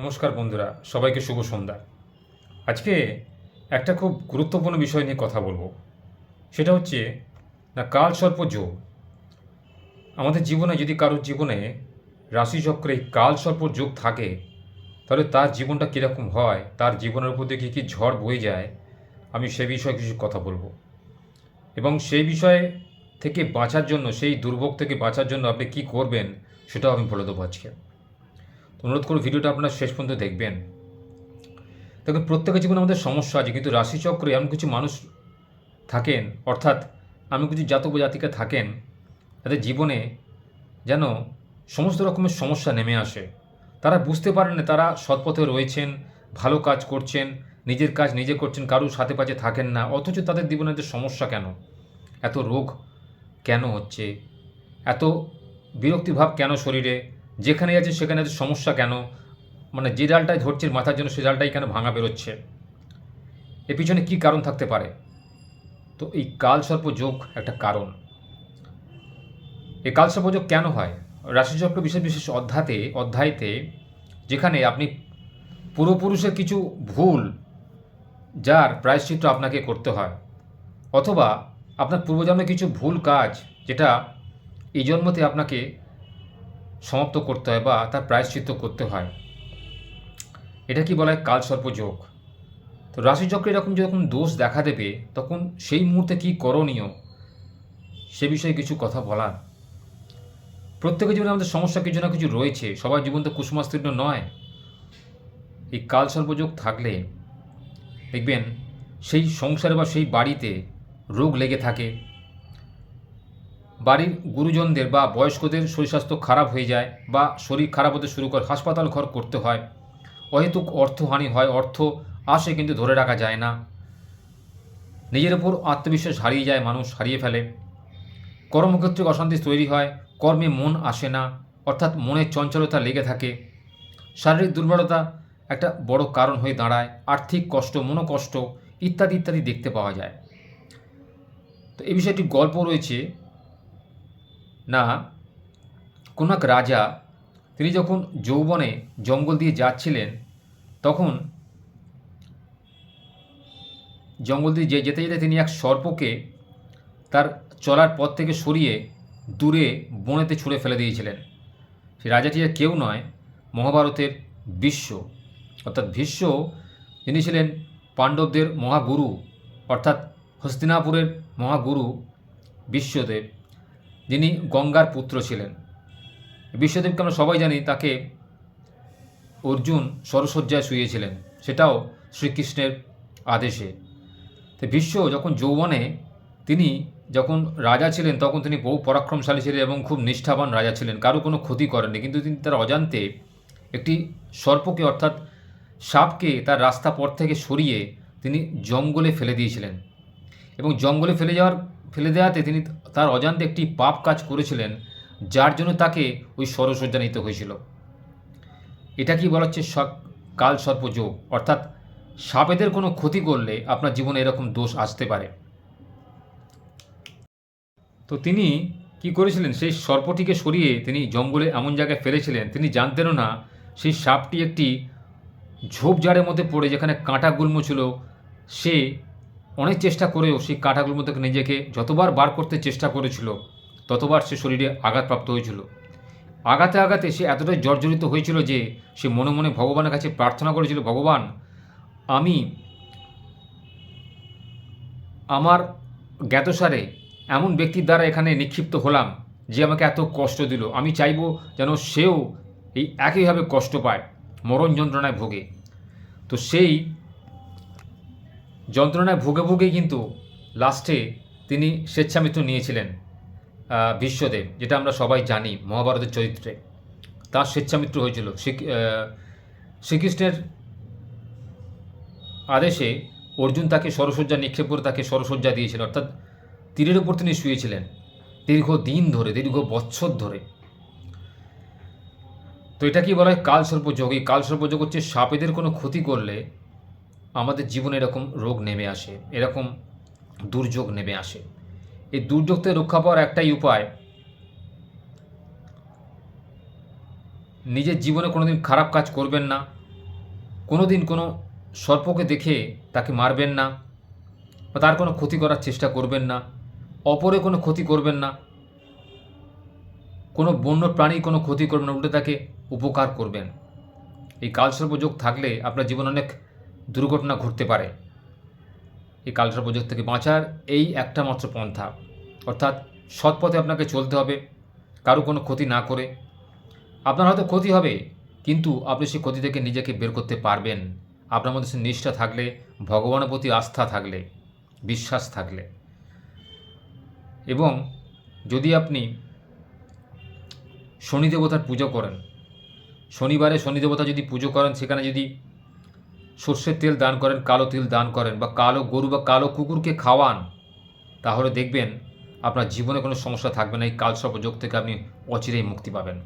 নমস্কার বন্ধুরা, সবাইকে শুভ সন্ধ্যা। আজকে একটা খুব গুরুত্বপূর্ণ বিষয় নিয়ে কথা বলব। সেটা হচ্ছে, না কাল সর্প যোগ। আমাদের জীবনে যদি কারোর জীবনে রাশিচক্রে কাল সর্প যোগ থাকে, তাহলে তার জীবনটা কীরকম হয়, তার জীবনের উপর দিয়ে কী কী ঝড় বয়ে যায়, আমি সে বিষয়ে কিছু কথা বলব। এবং সেই বিষয়ে থেকে বাঁচার জন্য, সেই দুর্ভোগ থেকে বাঁচার জন্য আপনি কী করবেন, সেটাও আমি বলে দেবো আজকে। অনুরোধ করব ভিডিওটা আপনারা শেষ পর্যন্ত দেখবেন। দেখুন, প্রত্যেকের জীবনে আমাদের সমস্যা আছে, কিন্তু রাশিচক্রে এমন কিছু মানুষ থাকেন, অর্থাৎ এমন কিছু জাতক জাতিকা থাকেন তাদের জীবনে যেন সমস্ত রকমের সমস্যা নেমে আসে। তারা বুঝতে পারেন না, তারা সৎপথে রয়েছেন, ভালো কাজ করছেন, নিজের কাজ নিজে করছেন, কারুর সাথে পাশে থাকেন না, অথচ তাদের জীবনে যে সমস্যা কেন? এত রোগ কেন হচ্ছে? এত বিরক্তিভাব কেন শরীরে? যেখানে আছে সেখানে আছে, সমস্যা কেন? মানে যে ডালটাই ধরছে মাথার জন্য, সে ডালটাই কেন ভাঙা বেরোচ্ছে? এর পিছনে কী কারণ থাকতে পারে? তো এই কালসর্প যোগ একটা কারণ। এই কালসর্প যোগ কেন হয়? রাশিচক্র বিশেষ বিশেষ অধ্যাতে, অধ্যায়তে যেখানে আপনি পূর্বপুরুষের কিছু ভুল যার প্রায়শ্চিত্ত আপনাকে করতে হয়, অথবা আপনার পূর্বজন্মে কিছু ভুল কাজ যেটা এই জন্মতে আপনাকে সমাপ্ত করতে হয় বা তার প্রায়শ্চিত্ত করতে হয়। এটা কি বলা হয় কালসর্প যোগ? তো রাশিচক্রে এরকম যখন দোষ দেখা দেবে, তখন সেই মুহূর্তে কী করণীয় সে বিষয়ে কিছু কথা বলার। প্রত্যেকের জীবনে আমাদের সমস্যা কিছু না কিছু রয়েছে, সবার জীবন তো কুসুমাস্তীর্ণ নয়। এই কালসর্পযোগ থাকলে, দেখবেন সেই সংসারে বা সেই বাড়িতে রোগ লেগে থাকে বাড়ির গুরুজনদের বা বয়স্কদের শরীর স্বাস্থ্য খারাপ হয়ে যায় বা শরীর খারাপ হতে শুরু করে হাসপাতাল ঘর করতে হয়। অহেতুক অর্থহানি হয়, অর্থ আসে কিন্তু ধরে রাখা যায় না। নিজের উপর আত্মবিশ্বাস হারিয়ে যায়, মানুষ হারিয়ে ফেলে। কর্মক্ষেত্রে অশান্তি তৈরি হয়, কর্মে মন আসে না, অর্থাৎ মনের চঞ্চলতা লেগে থাকে। শারীরিক দুর্বলতা একটা বড় কারণ হয়ে দাঁড়ায়, আর্থিক কষ্ট, মনোকষ্ট ইত্যাদি ইত্যাদি দেখতে পাওয়া যায়। তো এই বিষয়ে একটি গল্প রয়েছে না কোনো এক রাজা তিনি যখন যৌবনে জঙ্গল দিয়ে যাচ্ছিলেন, তখন জঙ্গল দিয়ে যেতে যেতে তিনি এক সর্পকে তার চলার পথ থেকে সরিয়ে দূরে বনেতে ছুঁড়ে ফেলে দিয়েছিলেন। সে রাজাটি আর কেউ নয়, মহাভারতের বিশ্ব। অর্থাৎ ভীষ্ম তিনি ছিলেন পাণ্ডবদের মহাগুরু, অর্থাৎ হস্তিনাপুরের মহাগুরু, বিশ্বদেব। যিনি গঙ্গার পুত্র ছিলেন। বিশ্বদেবকে আমরা সবাই জানি তাকে অর্জুন সরসজ্জায় শুয়েছিলেন। সেটাও শ্রীকৃষ্ণের আদেশে। তো বিশ্ব যখন যৌবনে তিনি যখন রাজা ছিলেন, তখন তিনি বহু পরাক্রমশালী ছিলেন এবং খুব নিষ্ঠাবান রাজা ছিলেন। কারও কোনো ক্ষতি করেননি, কিন্তু তিনি তার অজান্তে একটি সর্পকে অর্থাৎ সাপকে তার রাস্তা পথ থেকে সরিয়ে তিনি জঙ্গলে ফেলে দিয়েছিলেন। এবং জঙ্গলে ফেলে যাওয়ার ফেলে দেওয়াতে তিনি তার অজান্তে একটি পাপ কাজ করেছিলেন, যার জন্য তাকে ওই সরসজ্জা নিতে হয়েছিল। এটা কি বলা হচ্ছে কাল সর্পযোগ অর্থাৎ সাপেদের কোনো ক্ষতি করলে আপনার জীবনে এরকম দোষ আসতে পারে। তো তিনি কি করেছিলেন? সেই সর্পটিকে সরিয়ে তিনি জঙ্গলে এমন জায়গায় ফেলেছিলেন, তিনি জানতেনও না সেই সাপটি একটি ঝোপঝাড়ের মধ্যে পড়ে, যেখানে কাঁটা গুল্ম ছিল, সে অনেক চেষ্টা করেও সেই কাঁটাগুলোর মধ্যে নিজেকে যতবার বার করতে চেষ্টা করেছিল, ততবার সে শরীরে আঘাতপ্রাপ্ত হয়েছিল। আঘাতে আঘাতে সে এতটাই জর্জরিত হয়েছিল যে সে মনে মনে ভগবানের কাছে প্রার্থনা করেছিল, ভগবান, আমি আমার জ্ঞাতসারে এমন ব্যক্তির দ্বারা এখানে নিক্ষিপ্ত হলাম যে আমাকে এত কষ্ট দিল। আমি চাইব যেন সেও এই একইভাবে কষ্ট পায়, মরণ যন্ত্রণায় ভোগে। তো সেই যন্ত্রণায় ভুগে ভুগে কিন্তু লাস্টে তিনি স্বেচ্ছামৃত্যু নিয়েছিলেন বিশ্বদেব, যেটা আমরা সবাই জানি মহাভারতের চরিত্রে। তার স্বেচ্ছামৃত্যু হয়েছিল। শ্রীকৃষ্ণের আদেশে অর্জুন তাকে সরসজ্জা নিক্ষেপ করে তাকে সরসজ্জা দিয়েছিল। অর্থাৎ তীরের উপর তিনি শুয়েছিলেন দীর্ঘ দিন ধরে, দীর্ঘ বৎসর ধরে। তো এটা কি বলা হয় কালসর্পযোগ? এই কালসর্পযোগ হচ্ছে সাপেদের কোনো ক্ষতি করলে আমাদের জীবনে এরকম রোগ নেমে আসে, এরকম দুর্যোগ নেমে আসে। এই দুর্যোগ থেকে রক্ষা পাওয়ার একটাই উপায়, নিজের জীবনে কোনোদিন খারাপ কাজ করবেন না কোনো দিন কোনো সর্পকে দেখে তাকে মারবেন না, বা তার কোনো ক্ষতি করার চেষ্টা করবেন না, অপরে কোনো ক্ষতি করবেন না, কোনো বন্য প্রাণীর কোনো ক্ষতি করবেন না, উল্টে তাকে উপকার করবেন। এই কালসর্পযোগ থাকলে আপনার জীবনে অনেক দুর্ঘটনা ঘটতে পারে। এই কালসর্পযোগ থেকে বাঁচার এই একটা মাত্র পন্থা। অর্থাৎ সৎ পথে আপনাকে চলতে হবে, কারও কোনো ক্ষতি না করে। আপনার হয়তো ক্ষতি হবে, কিন্তু আপনি সেই ক্ষতি থেকে নিজেকে বের করতে পারবেন। আপনার মধ্যে সে নিষ্ঠা থাকলে, ভগবানের প্রতি আস্থা থাকলে, বিশ্বাস থাকলে। এবং যদি আপনি শনি দেবতার পুজো করেন, শনিবারে শনি দেবতা যদি পুজো করেন, সেখানে যদি সর্ষের তেল দান করেন, কালো তিল দান করেন বা কালো গরু বা কালো কুকুরকে খাওয়ান, তাহলে দেখবেন আপনার জীবনে কোনো সমস্যা থাকবে না। এই কালসর্প যোগ থেকে আপনি অচিরেই মুক্তি পাবেন।